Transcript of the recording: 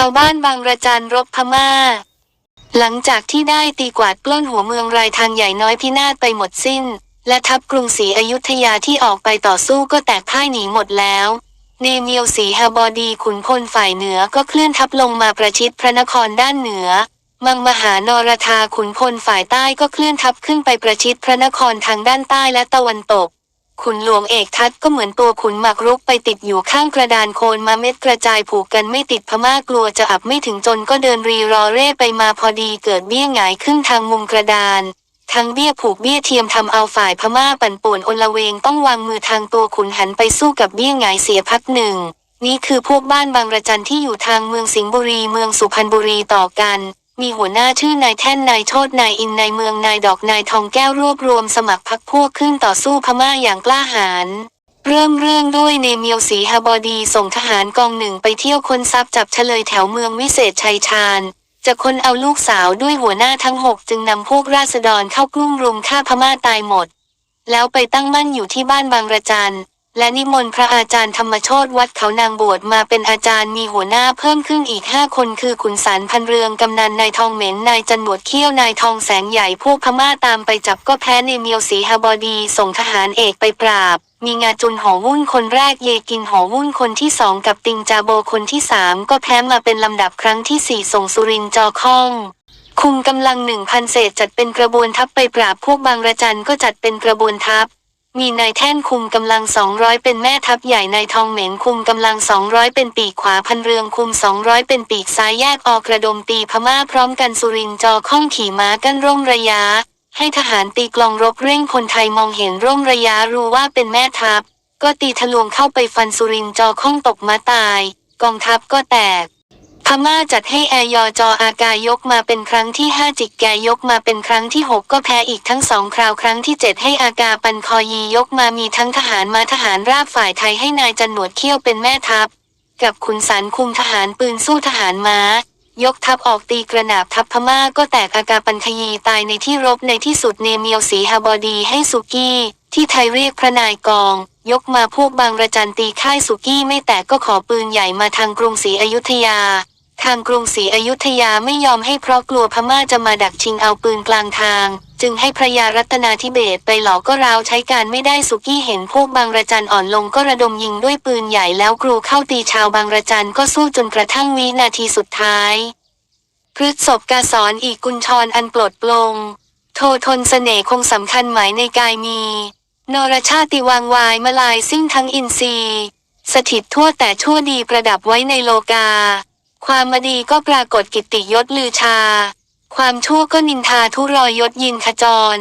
าวบ้านบางระจันรบพม่า หลังจากที่ได้ตีกวาดปล้นหัวเมืองรายทางใหญ่น้อยพินาศไปหมดสิ้น และทัพกรุงศรีอยุธยาที่ออกไปต่อสู้ก็แตกพ่ายหนีหมดแล้วเนเมียวศรีฮาบอดีขุนพลฝ่ายเหนือก็เคลื่อนทัพลงมาประชิดพระนครด้านเหนือ มังมหานรธาขุนพลฝ่ายใต้ก็เคลื่อนทัพขึ้นไปประชิดพระนครทางด้านใต้และตะวันตก ขุนหลวงเอกทัตก็เหมือนตัวขุนหมากรุกไปติดอยู่ข้างกระดานโคนมาเม็ดกระจายผูกกันไม่ติดพม่ากลัวจะอับไม่ถึงจนก็เดินรีรอเร่ไปมาพอดีเกิดเบี้ยหงายขึ้นทางมุมกระดานทั้งเบี้ยผูกเบี้ยเทียมทำเอาฝ่ายพม่าปั่นป่วนอนละเวงต้องวางมือทางตัวขุนหันไปสู้กับเบี้ยหงายเสียพักหนึ่ง นี่คือพวกบ้านบางระจันที่อยู่ทางเมืองสิงห์บุรีเมืองสุพรรณบุรีต่อกัน มีหัวหน้าชื่อนายแท่นนายโชดนายอินนายเมืองนายดอกนายทองแก้วรวบรวมสมัครพักพวกขึ้นต่อสู้พม่าอย่างกล้าหาญเริ่มเรื่องด้วยเนมียวศรีฮาบอดีส่งทหารกองหนึ่งไปเที่ยวคนทรัพย์จับเฉลยแถวเมืองวิเศษชัยชาญจะคนเอาลูกสาวด้วยหัวหน้าทั้งหกจึงนำพวกราษฎรเข้ากลุ่มรุมฆ่าพม่าตายหมด แล้วไปตั้งมั่นอยู่ที่บ้านบางระจัน และนิมนต์พระอาจารย์ธรรมโชตวัดเขานางบวชมาเป็นอาจารย์มีหัวหน้าเพิ่มขึ้นอีกห้าคนคือขุนสารพันเรืองกำนันนายทองเหม็นนายจันหนวดเขี้ยวนายทองแสงใหญ่พวกพม่าตามไปจับก็แพ้ในเมียวศรีฮาบอดี ส่งทหารเอกไปปราบ มีงาจุนหอวุ่นคนแรกเยกินหอวุ่นคนที่สองกับติงจาโบคนที่สามก็แพ้มาเป็นลำดับครั้งที่สี่ส่งสุรินจอข้องคุมกำลังหนึ่งพันเศษจัดเป็นกระบวนทัพไปปราบพวกบางระจันก็จัดเป็นกระบวนทัพ มีนายแท่นคุมกำลังสองร้อยเป็นแม่ทัพใหญ่นายทองเหม็นคุมกำลังสองร้อยเป็นปีกขวาพันเรืองคุมสองร้อยเป็นปีกซ้ายแยกออกระดมตีพม่าพร้อมกันสุรินทร์จอข้องขี่ม้ากั้นร่มระยะ ให้ทหารตีกลองรบเร่งคนไทยมองเห็นร่มระยะรู้ว่าเป็นแม่ทัพ ก็ตีทะลวงเข้าไปฟันสุรินทร์จอข้องตกม้าตาย กองทัพก็แตก พม่าจัดให้แอร์ยอจออากายกมาเป็นครั้งที่ห้าจิกแกยกมาเป็นครั้งที่หกก็แพ้อีกทั้งสองคราวครั้งที่เจ็ดให้อากาปันคอยียกมามีทั้งทหารมาทหารราบฝ่ายไทยให้นายจันหนวดเขี้ยวเป็นแม่ทัพ กับขุนสันคุมทหารปืนสู้ทหารม้ายกทัพออกตีกระหนาบทัพพม่าก็แตกอากาปันคยีตายในที่รบในที่สุดเนเมียวศรีฮาบอดีให้สุกี้ ที่ไทยเรียกพระนายกอง ยกมาพวกบางระจันตีค่ายสุกี้ไม่แตกก็ขอปืนใหญ่มาทางกรุงศรีอยุธยาางกรุงศรีอยุธยาไม่ยอมให้เพราะกลัวพม่าจะมาดักชิงเอาปืนกลางทาง จึงให้พระยารัตนาธิเบศไปหลอกก็ราวใช้การไม่ได้สุกี้เห็นพวกบางระจันอ่อนลงก็ระดมยิงด้วยปืนใหญ่แล้วกรูเข้าตีชาวบางระจันก็สู้จนกระทั่งวินาทีสุดท้ายพฤษศพกาสอนอีกกุญชรอันปลดปลง โททนเสน่ห์คงสำคัญหมายในกายมี นรชาติวางวายมาลายซิ่งทั้งอินทรีย์ สถิตทั่วแต่ชั่วดีประดับไว้ในโลกา ความมาดีก็ปรากฏกิตติยศลือชา ความชั่วก็นินทาทุรอยยศยินขจร